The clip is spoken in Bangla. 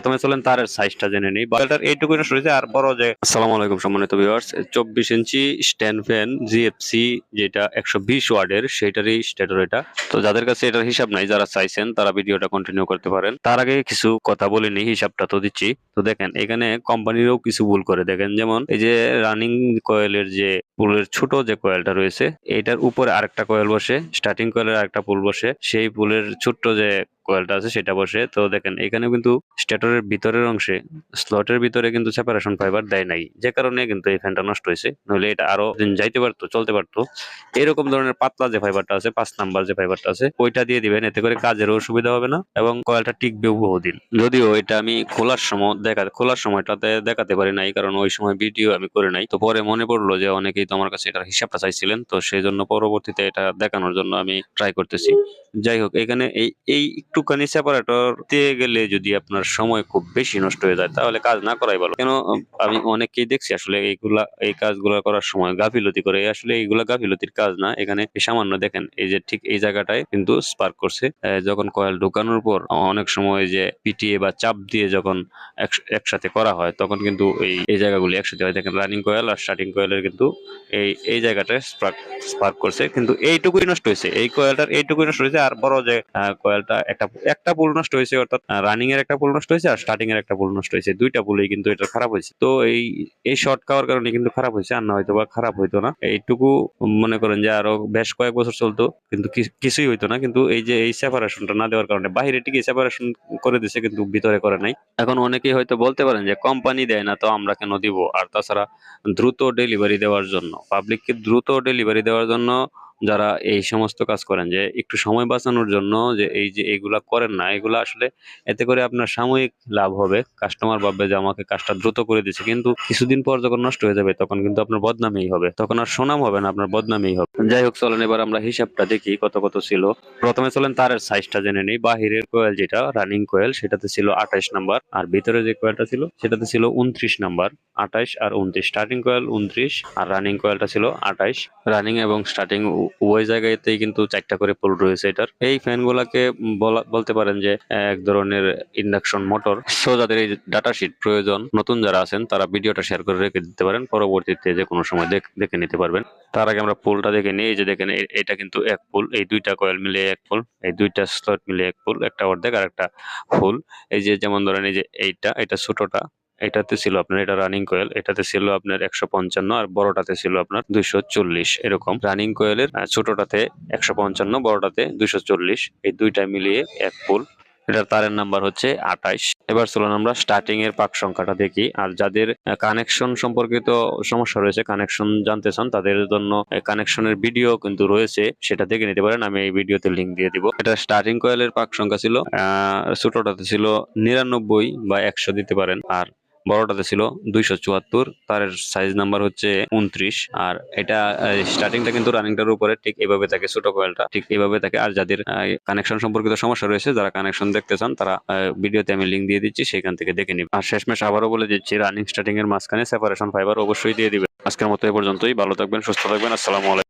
প্রথমে চলেন, তারের সাইজটা জেনে নিই। কয়েলটার এইটুকু হয়েছে আর বড় যে আসসালামু আলাইকুম সম্মানিত ভিউয়ার্স চব্বিশ ইঞ্চি স্ট্যান্ড ফ্যান জিএফসি যেটা একশো বিশ ওয়ার্ডের সেটারই স্টেটর এটা। তো যাদের কাছে এটার হিসাব নাই, যারা চাইছেন, তারা ভিডিওটা কন্টিনিউ করতে পারেন। তার আগে কিছু কথা বলিনি হিসাবটা তো দিচ্ছি। তো দেখেন, এখানে কোম্পানিরও কিছু ভুল করে। দেখেন, যেমন এই যে রানিং কয়েলের যে পুলের ছোট যে কয়েলটা রয়েছে, এটার উপরে আরেকটা কয়েল বসে স্টার্টিং কয়েলের আরেকটা পুল বসে, সেই পুলের ছোট্ট যে কয়েলটা আছে, সেটা বসে। তো দেখেন এখানে কিন্তু স্টেটরের ভিতরের অংশে স্লটের ভিতরে কিন্তু সেপারেশন ফাইবার দেয় নাই। যে কারণে কিন্তু এই ফ্যানটা নষ্ট হয়েছে। নইলে এটা আরও দিন যাইতে পারতো, চলতে পারতো। এরকম ধরনের পাতলা যে ফাইবারটা আছে, পাঁচ নাম্বার যে ফাইবারটা আছে, ওইটা দিয়ে দিবেন, এতে করে কাজেরও সুবিধা হবে না এবং কয়েলটা টিকবেও বহুদিন। যদিও এটা আমি খোলার সময় দেখা, খোলার সময়টাতে দেখাতে পারি নাই, কারণ ওই সময় ভিডিও আমি করে নাই। তো পরে মনে পড়ল যে অনেকেই তো আমার কাছে এটার হিসাবটা চাইছিলেন, তো সেই জন্য পরবর্তীতে এটা দেখানোর জন্য আমি ট্রাই করতেছি। যাই হোক, এখানে এই এই একটুখানি সেপারেটর দিয়ে গেলে যদি আপনার সময় খুব বেশি নষ্ট হয়ে যায়, তাহলে কাজ না করাই ভালো। কেন, আমি অনেককেই দেখছি আসলে এইগুলা, এই কাজগুলো করার সময় গাফিলতি করে। আসলে এইগুলা গাফিলতির কাজ না, এখানে সামান্য দেখেন, এই যে ঠিক এই জায়গাটায় কিন্তু স্পার্ক করছে। যখন কয়েল ঢোকানোর পর অনেক সময় যে পিটিএ বা চাপ দিয়ে যখন একসাথে করা হয়, তখন কিন্তু এই এই জায়গাগুলি একসাথে হয়। দেখেন রানিং কয়েল আর স্টার্টিং কয়েলের কিন্তু এই এই জায়গাটায় স্পার্ক স্পার্ক করছে। কিন্তু এইটুকুই নষ্ট হয়েছে। এই কয়েলটার এইটুকুই নষ্ট হয়েছে। আর বড় যে কয়েলটা একটা একটা পুল নষ্ট হয়েছে, অর্থাৎ রানিং এর একটা পুল নষ্ট হয়েছে আর স্টার্টিং এর একটা পুল নষ্ট হয়েছে। দুইটা পুলেই কিন্তু এটা খারাপ হয়েছে। তো এই এই শর্ট খাওয়ার কারণে কিন্তু খারাপ হয়েছে আর না হয়তো বা খারাপ হইতো না। এইটুকু মনে করেন যে আরও বেশ কয়েক বছর চলতো, কিন্তু কিছুই হইতো না। কিন্তু এই যে, এই সেপারেশনটা না দেওয়ার কারণে বাইরে টিকে সেপারেশন করে দিছে, কিন্তু ভিতরে করে নাই। এখন অনেকেই হয়তো বলতে পারেন যে কোম্পানি দেয় না, তো আমরা কেন দিব? আর তাছাড়া দ্রুত ডেলিভারি দেওয়ার জন্য পাবলিককে দ্রুত ডেলিভারি দেওয়ার জন্য যারা এই সমস্ত কাজ করেন যে একটু সময় বাঁচানোর জন্য যে এই যে এগুলা করেন না, এগুলা আসলে এতে করে আপনার সাময়িক লাভ হবে। কাস্টমার ভাববে যে আমাকে কাজটা দ্রুত করে দিচ্ছে, কিন্তু কিছুদিন পর যখন নষ্ট হয়ে যাবে তখন কিন্তু আপনার বদনামেই হবে। তখন আর সুনাম হবে না, আপনার বদনামেই হবে। যাই হোক, চলেন এবার আমরা হিসাবটা দেখি কত কত ছিল। প্রথমে চলেন তারের সাইজটা জেনে নিই। বাহিরের কোয়েল যেটা রানিং কোয়েল সেটাতে ছিল আঠাইশ নাম্বার আর ভিতরে যে কোয়েলটা ছিল, সেটাতে ছিল উনত্রিশ নাম্বার আঠাইশ আর উনত্রিশ। স্টার্টিং কোয়েল উনত্রিশ আর রানিং কোয়েলটা ছিল আঠাইশ রানিং এবং স্টার্টিং উভয় জায়গাতেই কিন্তু চারটা করে পোল রয়েছে এটার। এই ফ্যান গুলাকে বলা বলতে পারেন যে, এক ধরনের ইন্ডাকশন মোটর সো যাদের এই ডাটা শিট প্রয়োজন, নতুন যারা আছেন, তারা ভিডিওটা শেয়ার করে রেখে দিতে পারেন। পরবর্তীতে যে কোনো সময় দেখ- নিতে পারবেন। তার আগে আমরা পোলটা দেখে নিই। এই যে দেখেন এটা কিন্তু এক পোল এই দুইটা কয়েল মিলে এক পোল এই দুইটা স্লট মিলে এক পোল একটা অর্ধেক আর একটা ফুল এই যে যেমন ধরেন, এই যে এইটা এটা ছোটটা। এটাতে ছিল আপনার এটা রানিং কোয়েল এটাতে ছিল আপনার একশো পঞ্চান্ন আর বড়টাতে ছিল আপনার দুইশো চল্লিশ। এরকম রানিং কোয়েলের ছোটটাতে একশো পঞ্চান্ন বড়টাতে দুইশো চল্লিশ। এই দুইটা মিলিয়ে এক পোল এটার তারের নাম্বার হচ্ছে আঠাইশ। এবার চলুন আমরা স্টার্টিং এর পাক সংখ্যাটা দেখি। আর যাদের কানেকশন সম্পর্কিত সমস্যা রয়েছে কানেকশন জানতে চান তাদের জন্য কানেকশনের ভিডিও কিন্তু রয়েছে সেটা দেখে নিতে পারেন আমি এই ভিডিওতে লিংক দিয়ে দিব। এটা স্টার্টিং কয়েলের পাক সংখ্যা ছিল আহ, ছোটটাতে ছিল নিরানব্বই বা একশো দিতে পারেন। আর বড়টাতে ছিল দুইশো চুয়াত্তর তার সাইজ নাম্বার হচ্ছে উনত্রিশ। আর এটা স্টার্টিংটা কিন্তু রানিংটার উপরে, ঠিক এইভাবে থাকে ছোট কয়েলটা ঠিক এভাবে থাকে। আর যাদের কানেকশন সম্পর্কিত সমস্যা রয়েছে, যারা কানেকশন দেখতে চান, তারা ভিডিওতে আমি লিঙ্ক দিয়ে দিচ্ছি, সেখান থেকে দেখে নিবে। আর শেষমেশ আবারও বলে দিচ্ছি রানিং স্টার্টিং এর মাঝখানে সেপারেশন ফাইবার অবশ্যই দিয়ে দিবে। আজকের মতো এ পর্যন্তই, ভালো থাকবেন, সুস্থ থাকবেন, আসসালামু আলাইকুম।